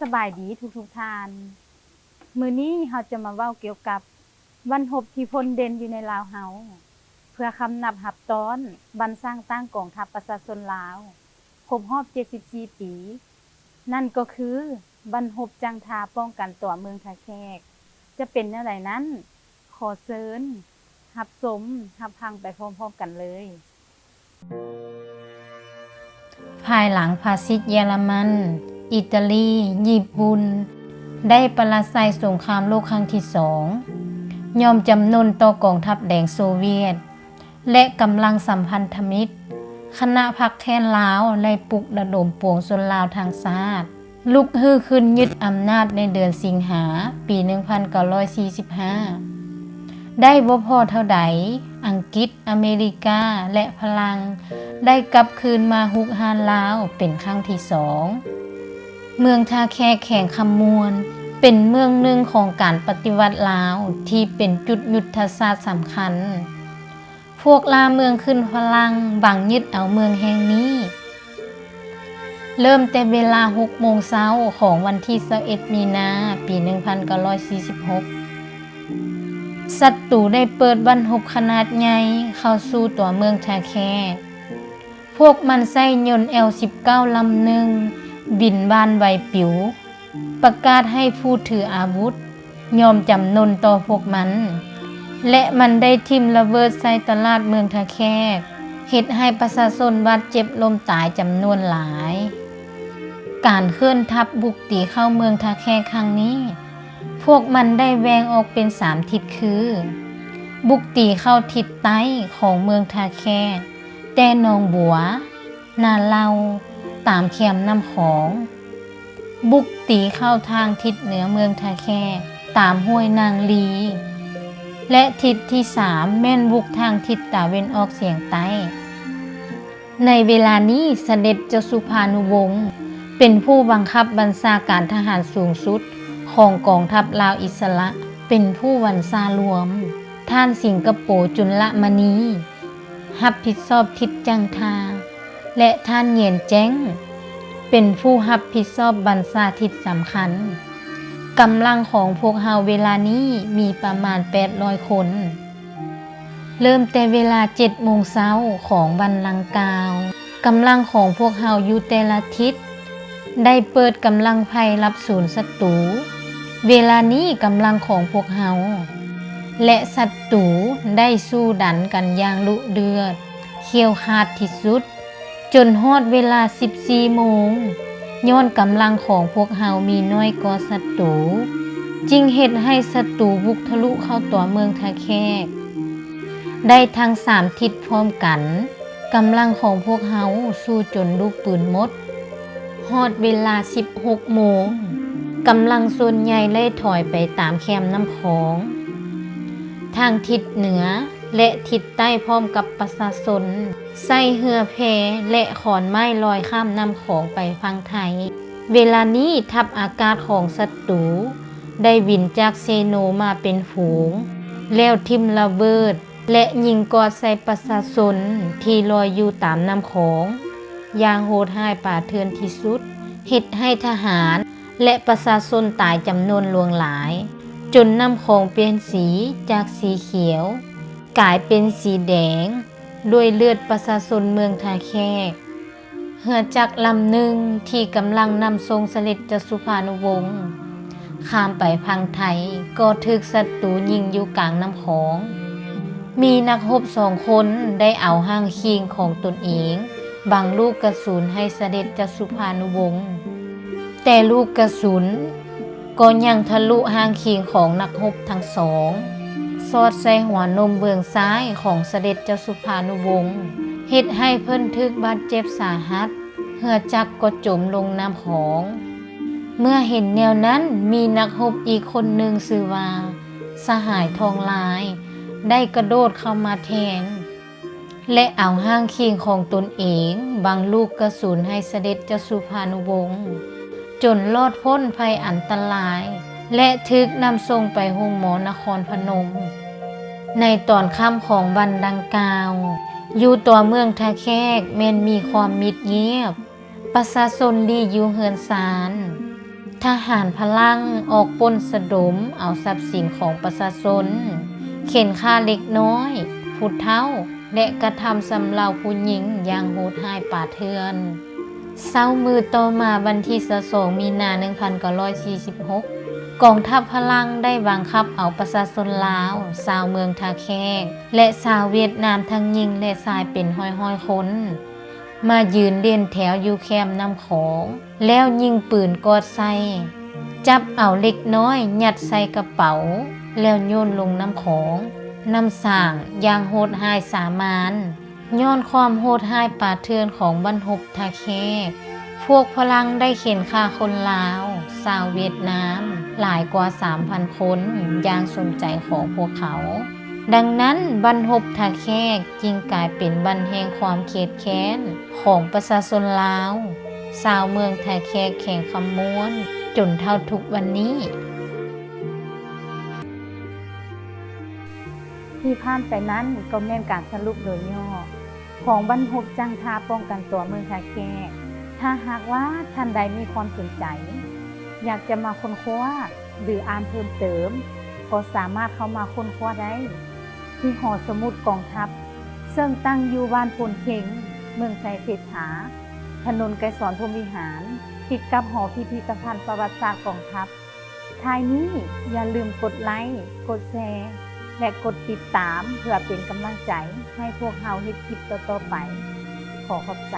สบายดีทุกทุกทาน มือนี้เราจะมาเว้าเกี่ยวกับวันหบที่พลเด่นอยู่ในลาวเฮาเพื่อคำนับหับตอนบันสร้างตั้งกองทัพประชาชนลาวครบรอบ74ปี นั่นก็คือบันหบจังทาป้องกันตัวเมืองทาแขก จะเป็นแนวไหนนั้น ขอเชิญหับสมหับพังไปพร้อมๆกันเลย ภายหลังฟาสซิสต์เยอรมัน อิตาลี ญี่ปุ่น ได้ประลาไซสงครามโลกครั้งที่สอง ยอมจำนนต่อกองทัพแดงโซเวียต และกำลังสัมพันธมิตร คณะพักแทนลาวไล่ปลุกระดมปวงชนลาวทางชาติลุกฮือขึ้นยึดอำนาจในเดือนสิงหาปี 1945 ได้บ่พอเท่าใด อังกฤษ อเมริกา และพลัง ได้กลับคืนมาฮุกฮานลาวเป็นครั้งที่สอง เมืองท่าแค่แข่งคำมวล เป็นเมืองหนึ่งของการปฏิวัติลาวที่เป็นจุดยุทธศาสตร์สำคัญ พวกลาเมืองขึ้นพลังบังยึดเอาเมืองแห่งนี้ เริ่มแต่เวลา6โมงเช้าของวันที่21มีนาปี 1946 ศัตรูได้เปิดบรรหบขนาดใหญ่เข้าสู่ตัวเมืองชาแค พวกมันใส่ยนต์ L19 ลำหนึ่ง บินบานใบปิวประกาศให้ผู้ถืออาวุธ ยอมจำนนต่อพวกมัน และมันได้ทิมระเบิดใส่ตลาดเมืองทาแคกเหตุให้ประชาชนบาดเจ็บลมตายจำนวนหลาย การเคลื่อนทัพบุกตีเข้าเมืองทาแคกครั้งนี้ พวกมันได้แวงออกเป็นสามทิศคือ บุกตีเข้าทิศใต้ของเมืองทาแคแต่หนองบัว นาเลา ตามแคมน้ำของ บุกตีเข้าทางทิศเหนือเมืองทาแคตามห้วยนางลี และทิศที่สามแม่นบุกทางทิศตะเวนออกเสียงใต้ ในเวลานี้เสด็จเจ้าสุภานุวงศ์เป็นผู้บังคับบัญชาการทหารสูงสุดของกองทัพลาวอิสระเป็นผู้วันซารวม ท่านสิงคโปร์จุลมณีรับผิดชอบทิศจังทา และท่านเหยียนแจ้ง เป็นผู้รับผิดชอบบรรษาทิศสำคัญกำลังของพวกเฮาเวลานี้มีประมาณ 800 คน เริ่มแต่เวลา7โมงเช้าของวันลังกาวกำลังของพวกเฮาอยู่แต่ละทิศได้เปิดกำลังภัยรับศูนย์ศัตรูเวลานี้กำลังของพวกเฮาและศัตรูได้สู้ดันกันอย่างลุเดือด เขียวขาดที่สุด จนฮอดเวลา 14โมงย้อนกำลังของพวกเฮามีน้อยกว่าศัตรูจึงเฮ็ดให้ศัตรูบุกทะลุเข้าตัวเมืองทาแคก ได้ทั้งสามทิศพร้อมกันกำลังของพวกเฮาสู้จนลูกปืนหมดฮอดเวลา 16โมงกำลังส่วนใหญ่เลยถอยไปตามแคมน้ำของ ทางทิศเหนือ และทิศใต้พร้อมกับประชาชนใส่เหือแพและขอนไม้ลอยข้ามน้ำของไปฟังไทย เวลานี้ทัพอากาศของศัตรูได้บินจากเซโนมาเป็นฝูง แล้วทิมระเบิด และยิงกอดใส่ประชาชนที่ลอยอยู่ตามน้ำของอย่างโหดห้ายป่าเทือนที่สุดเฮ็ดให้ทหาร และประชาชนตายจำนวนหลวงหลาย จนน้ำของเปลี่ยนสีจากสีเขียว กลายเป็นสีแดง ด้วยเลือดประชาชนเมืองทาแคกเหือจักลำหนึ่งที่กำลังนำทรงเสด็จจสุภานุวงศ์ข้ามไปพังไทยก็ถึกศัตรูยิงอยู่กลางน้ำของ มีนักรบสองคนได้เอาห้างคิงของตนเองบังลูกกระสุนให้เสด็จจสุภานุวงศ์แต่ลูกกระสุนก็ยังทะลุห้างคิงของนักรบทั้งสอง สอดใส่หัวนมเบื้องซ้ายของเสด็จเจ้าสุภานุวงศ์เฮ็ดให้เพิ่นทึกบาดเจ็บสาหัส เหือจักก็จมลงน้ำของ เมื่อเห็นแนวนั้นมีนักรบอีกคนหนึ่งชื่อว่า สหายทองลาย ได้กระโดดเข้ามาแทน และเอาห้างคิงของตนเองบังลูกกระสุนให้เสด็จเจ้าสุภานุวงศ์จนรอดพ้นภัยอันตราย และทึกนำทรงไปโรงหมอนครพนม ในตอนค่ำของวันดังกล่าว อยู่ตัวเมืองทาแคกแม่นมีความมิดเงียบ ประชาชนดีอยู่เฮือนซานทหารพลังออกป้นสะดมเอาทรัพย์สินของประชาชน เข็นฆ่าเล็กน้อยผู้เฒ่า และกระทำสำเราผู้หญิงอย่างโหดห้ายป่าเทือนเศร้ามือต่อมาวันที่22มีนา1946 กองทัพพลังได้บังคับเอาประชาชนลาวชาวเมืองทาแคกและชาวเวียดนามทั้งยิงและชายเป็นห้อยๆคนมายืนเด่นแถวอยู่แคมน้ำของ แล้วยิงปืนกอดใส่จับเอาเล็กน้อยยัดใส่กระเป๋า แล้วโยนลงน้ำของน้ำสร้างอย่างโหดหายสามานย้อนความโหดหายป่าเทือนของบรรทบทาแคกพวกพลังได้เข็นฆ่าคนลาวชาวเวียดนาม หลายกว่า 3,000 คนอย่างสมใจของพวกเขา ดังนั้นบรรทบทาแคกจึงกลายเป็นบันแห่งความเคียดแค้นของประชาชนลาว ชาวเมืองทาแคกแข่งคำม้วน จนเท่าทุกวันนี้ ที่ผ่านไปนั้นก็แม่นการสรุปโดยย่อของบรรพบจังทาป้องกันตัวเมืองทาแกถ้าหากว่าท่านใดมีความสนใจ อยากจะมาค้นคว้าหรืออ่านเพิ่มเติม ก็สามารถเข้ามาค้นคว้าได้ ที่หอสมุดกองทัพ ซึ่งตั้งอยู่บ้านพลเข็งเมืองไซเศรษฐา ถนนไกรสอนพรมวิหาร ติดกับหอพิพิธภัณฑ์ประวัติศาสตร์กองทัพท้ายนี้อย่าลืมกดไลค์ กดแชร์ และกดติดตามเพื่อเป็นกำลังใจให้พวกเราเฮ็ดคลิปต่อๆไป ขอขอบใจ